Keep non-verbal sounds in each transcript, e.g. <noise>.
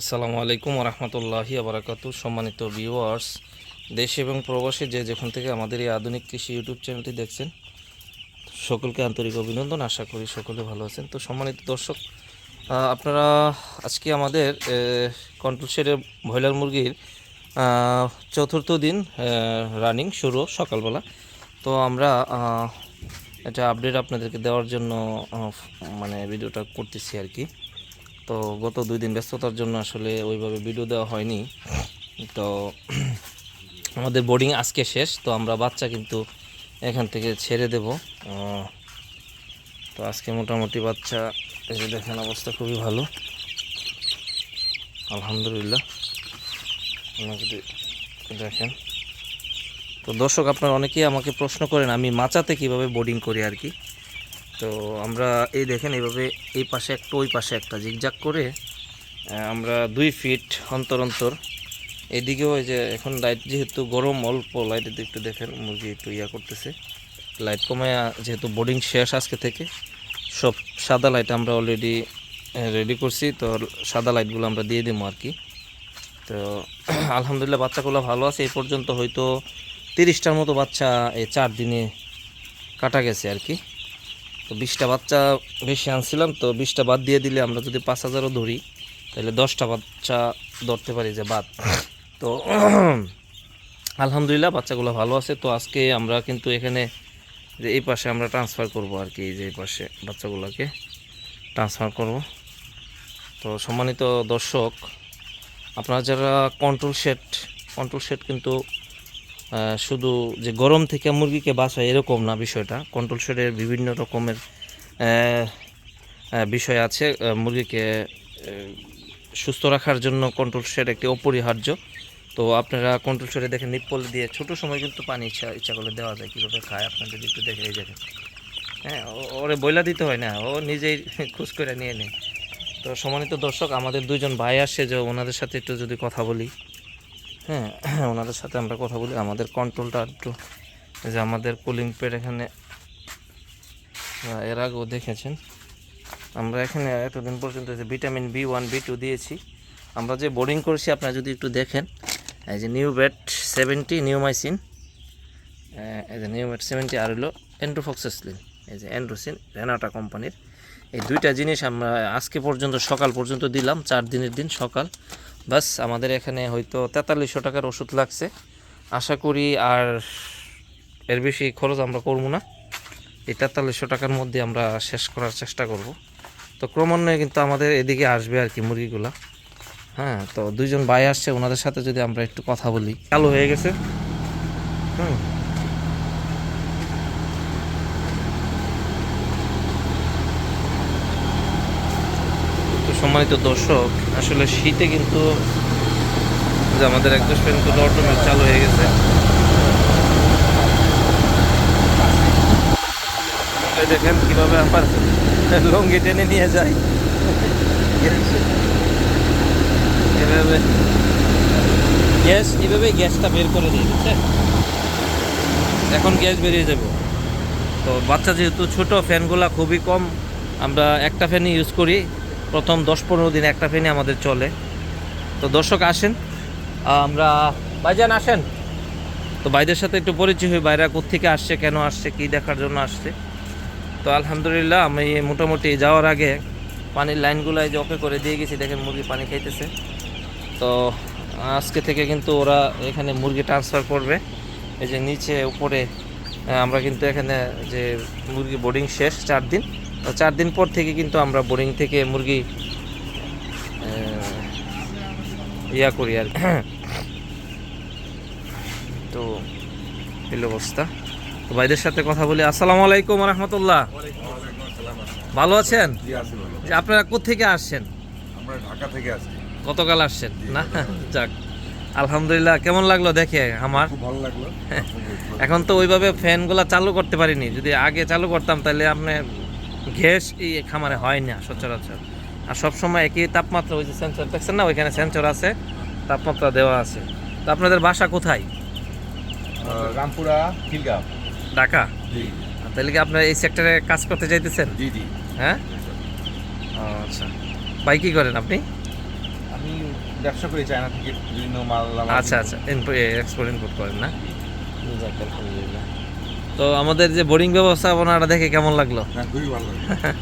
আসসালামু আলাইকুম রহমতুল্লাহি আবরাকাতু। সম্মানিত ভিউয়ার্স দেশ এবং প্রবাসী যে যেখান থেকে আমাদের এই আধুনিক কৃষি ইউটিউব চ্যানেলটি দেখছেন, সকলকে আন্তরিক অভিনন্দন। আশা করি সকলে ভালো আছেন। তো সম্মানিত দর্শক আপনারা আজকে আমাদের কন্ট্রোল শেডের ব্রয়লার মুরগির চতুর্থ দিন রানিং শুরু সকালবেলা। তো আমরা এটা আপডেট আপনাদেরকে দেওয়ার জন্য মানে ভিডিওটা করতেছি আর কি। তো গত দুই দিন ব্যস্ততার জন্য আসলে ওইভাবে ভিডিও দেওয়া হয়নি। তো <clears throat> আমাদের বোর্ডিং আজকে শেষ, তো আমরা বাচ্চা কিন্তু এখান থেকে ছেড়ে দেব। তো আজকে মোটামুটি বাচ্চা যে দেখেন অবস্থা খুবই ভালো। আলহামদুলিল্লাহ। যদি দেখেন। তো দর্শক, আপনারা অনেকেই আমাকে প্রশ্ন করেন, আমি মাচাতে কীভাবে বোর্ডিং করি আর কি? তো আমরা এই দেখেন এইভাবে এই পাশে একটা, ওই পাশে একটা জিগজাগ করে আমরা দুই ফিট অন্তর অন্তর। এদিকেও যে এখন লাইট যেহেতু গরম, অল্প লাইট একটু দেখেন, মুরগি একটু ইয়া করতেছে। লাইট কমায় যেহেতু বোর্ডিং শেষ আজকে থেকে, সব সাদা লাইট আমরা অলরেডি রেডি করছি। তো সাদা লাইটগুলো আমরা দিয়ে দেবো আর কি। তো <clears throat> আলহামদুলিল্লাহ বাচ্চাগুলো ভালো আছে। এই পর্যন্ত হয়তো তিরিশটার মতো বাচ্চা এই চার দিনে কাটা গেছে আর কি। তো বিশটা বাচ্চা বেশি আনছিলাম, তো বিশটা বাদ দিয়ে দিলে আমরা যদি পাঁচ হাজারও ধরি, তাহলে দশটা বাচ্চা ধরতে পারি যে বাদ। তো <clears throat> আলহামদুলিল্লাহ বাচ্চাগুলো ভালো আছে। তো আজকে আমরা কিন্তু এখানে যে এই পাশে আমরা ট্রান্সফার করব আর কি যে এই পাশে বাচ্চাগুলোকে ট্রান্সফার করব। তো সম্মানিত দর্শক, আপনারা যারা কন্ট্রোল সেট কন্ট্রোল সেট কিন্তু শুধু যে গরম থেকে মুরগিকে বাঁচায় এরকম না বিষয়টা। কন্ট্রোল শেডের বিভিন্ন রকমের বিষয় আছে। মুরগিকে সুস্থ রাখার জন্য কন্ট্রোল শেড একটি অপরিহার্য। তো আপনারা কন্ট্রোল শেডে দেখেন নিপ্পল দিয়ে ছোট সময় কিন্তু পানি ইচ্ছা ইচ্ছা করলে দেওয়া যায়, কীভাবে খায় আপনার যদি একটু দেখে, এই দেখেন। হ্যাঁ ওরে বইলা দিতে হয় না, ও নিজেই <laughs> খুশ করে নিয়ে নেয়। তো সম্মানিত দর্শক, আমাদের দুজন ভাই আসছে যে ওনাদের সাথে একটু যদি কথা বলি। হ্যাঁ ওনাদের সাথে আমরা কথা বলি। আমাদের কন্ট্রোলটা একটু যে আমাদের কুলিং প্যাড এখানে এর আগেও দেখেছেন। আমরা এখানে এতদিন পর্যন্ত যে vitamin B one B two দিয়েছি। আমরা যে বোর্ডিং করছি, আপনারা যদি একটু দেখেন, এই যে নিউ ব্যাট সেভেন্টি নিউমাইসিন এই যে নিউ ব্যাট সেভেন্টি আর হলো এন্ড্রোফক্সেসলিন এই যে অ্যান্ড্রোসিন রেনাটা কোম্পানির এই দুইটা জিনিস আমরা আজকে পর্যন্ত, সকাল পর্যন্ত দিলাম, চার দিনের দিন সকাল। বাস, আমাদের এখানে হয়তো তেতাল্লিশশো টাকার ওষুধ লাগছে। আশা করি আর এর বেশি খরচ আমরা করব না। এই তেতাল্লিশশো টাকার মধ্যে আমরা শেষ করার চেষ্টা করব। তো ক্রমান্বয়ে কিন্তু আমাদের এদিকে আসবে আর কি মুরগিগুলা। হ্যাঁ তো দুইজন ভাই আসছে, ওনাদের সাথে যদি আমরা একটু কথা বলি। চালু হয়ে গেছে। হুম। সম্মানিত দর্শক, আসলে শীতে কিন্তু যে আমাদের একদম ফ্যান কিন্তু অটোমেট চালু হয়ে গেছে। দেখেন কীভাবে আমার লঙ্গি টেনে নিয়ে যায়। এভাবে। গ্যাস, এভাবে গ্যাসটা বের করে দিয়ে বুঝছেন এখন গ্যাস বেরিয়ে যাবে। তো বাচ্চা যেহেতু ছোট, ফ্যানগুলা খুবই কম, আমরা একটা ফ্যানই ইউজ করি। প্রথম দশ পনেরো দিন একটা ফ্যানই আমাদের চলে। তো দর্শক আসেন, আমরা ভাইজান আসেন। তো ভাইদের সাথে একটু পরিচয় হই বাইরা কোথেকে আসছে, কেন আসছে, কি দেখার জন্য আসছে। তো আলহামদুলিল্লাহ, আমি মোটামুটি যাওয়ার আগে পানির লাইনগুলো এই যে ওকে করে দিয়ে গেছি, দেখেন মুরগি পানি খাইতেছে। তো আজকে থেকে কিন্তু ওরা এখানে মুরগি ট্রান্সফার করবে। এই যে নিচে, উপরে, আমরা কিন্তু এখানে যে মুরগি বোর্ডিং শেষ চার দিন। চার দিন পর থেকে কিন্তু আমরা বোরিং থেকে মুরগি ইয়া করি আর। তো এই অবস্থা। তো ভাইদের সাথে কথা বলি। আসসালামু আলাইকুম রহমতুল্লাহ। ভালো আছেন? যে আপনারা কোথেকে আসছেন? আমরা ঢাকা থেকে আসছি। গতকাল আসছেন না? যাক আলহামদুলিল্লাহ। কেমন লাগল দেখে আমার? ভালো লাগল। এখন তো ওইভাবে ফ্যানগুলো চালু করতে পারিনি। যদি আগে চালু করতাম তাহলে আপনি গ্যাস এই খামারে হয় না সচরাচর। আর সবসময় একই তাপমাত্রা ওই যে সেন্সর দেখছেন না? ওইখানে সেন্সর আছে তাপমাত্রা দেওয়া আছে। তো আপনাদের বাসা কোথায়? রামপুরা খিলগাঁও। ঢাকা? তাহলে কি আপনার এই সেক্টরে কাজ করতে চাইতেছেন জি জি। হ্যাঁ? আচ্ছা। ভাই কি করেন আপনি? আমি ব্যবসা করি চায়না থেকে বিভিন্ন মাল আচ্ছা আচ্ছা। এক্সপোর্ট ইম্পোর্ট করেন না? আলহামদুলিল্লাহ। তো আমাদের যে বোর্ডিং ব্যবস্থাপনাটা দেখে কেমন লাগল? হ্যাঁ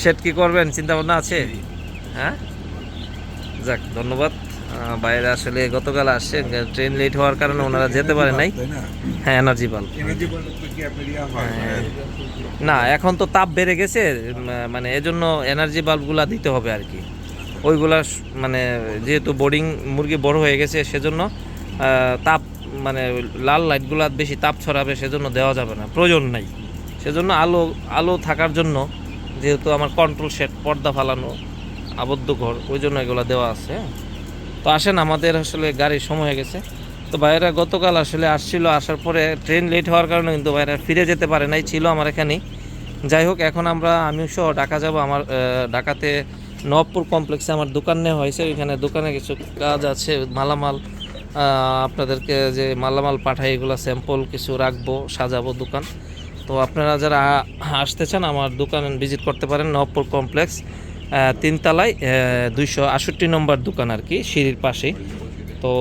সেট কি করবেন? চিন্তা ভাবনা আছে? হ্যাঁ? যাক ধন্যবাদ। বাইরে আসলে গতকাল আসছে ট্রেন লেট হওয়ার কারণে ওনারা যেতে পারে নাই। হ্যাঁ এনার্জি বাল্ব হয় হ্যাঁ। মানে না এখন তো তাপ বেড়ে গেছে মানে এজন্য এনার্জি বাল্বগুলা দিতে হবে আর কি। ওইগুলা মানে যেহেতু বোর্ডিং মুরগি বড় হয়ে গেছে সেজন্য তাপ মানে লাল লাইটগুলা বেশি তাপ ছড়াবে সেজন্য দেওয়া যাবে না, প্রয়োজন নাই। সেজন্য আলো আলো থাকার জন্য যেহেতু আমার কন্ট্রোল সেট পর্দা ফালানো আবদ্ধ ঘর, ওই জন্য এগুলো দেওয়া আছে হ্যাঁ। তো আসেন, আমাদের আসলে গাড়ির সময় হয়ে গেছে। তো ভাইয়েরা, গতকাল আসলে আসছিল, আসার পরে ট্রেন লেট হওয়ার কারণে কিন্তু ভাইয়েরা ফিরে যেতে পারে নাই, ছিল আমার এখানেই যাই হোক, এখন আমরা আমি সহ ঢাকা যাব, আমার ঢাকাতে নবপুর কমপ্লেক্সে আমার দোকান নেওয়া হয়েছে, ওইখানে দোকানে কিছু কাজ আছে, মালামাল আপনাদেরকে যে মালামাল পাঠাই, এগুলো স্যাম্পল কিছু রাখব, সাজাবো দোকান। তো আপনারা যারা আসতে চান, আমার দোকান ভিজিট করতে পারেন, নবপুর কমপ্লেক্স তিনতলায় দুইশো আষট্টি নম্বর দোকান আর কি, সিঁড়ির পাশেই। তো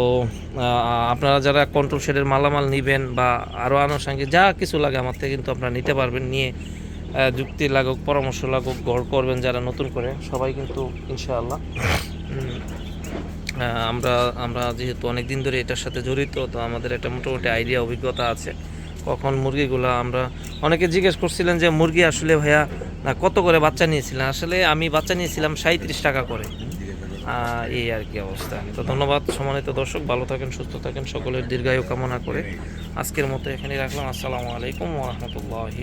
আপনারা যারা কন্ট্রোল শেডের মালামাল নেবেন বা আরও আনুষঙ্গিক যা কিছু লাগে আমার থেকে কিন্তু আপনারা নিতে পারবেন, নিয়ে যুক্তি লাগুক, পরামর্শ লাগুক গড় করবেন যারা নতুন করে, সবাই কিন্তু ইনশাআল্লাহ। আমরা আমরা যেহেতু অনেক দিন ধরে এটার সাথে জড়িত, তো আমাদের একটা মোটামুটি আইডিয়া অভিজ্ঞতা আছে। কখন মুরগিগুলো আমরা, অনেকে জিজ্ঞেস করছিলেন যে মুরগি আসলে ভাইয়া, না, কত করে বাচ্চা নিয়েছিলেন? আসলে আমি বাচ্চা নিয়েছিলাম সাঁত্রিশ টাকা করে। এই আর কি অবস্থা। তো ধন্যবাদ সম্মানিত দর্শক, ভালো থাকেন, সুস্থ থাকেন, সকলের দীর্ঘায়ু কামনা করে। আজকের মতো এখানে রাখলাম। আসসালামু আলাইকুম ওরহমতুল্লাহি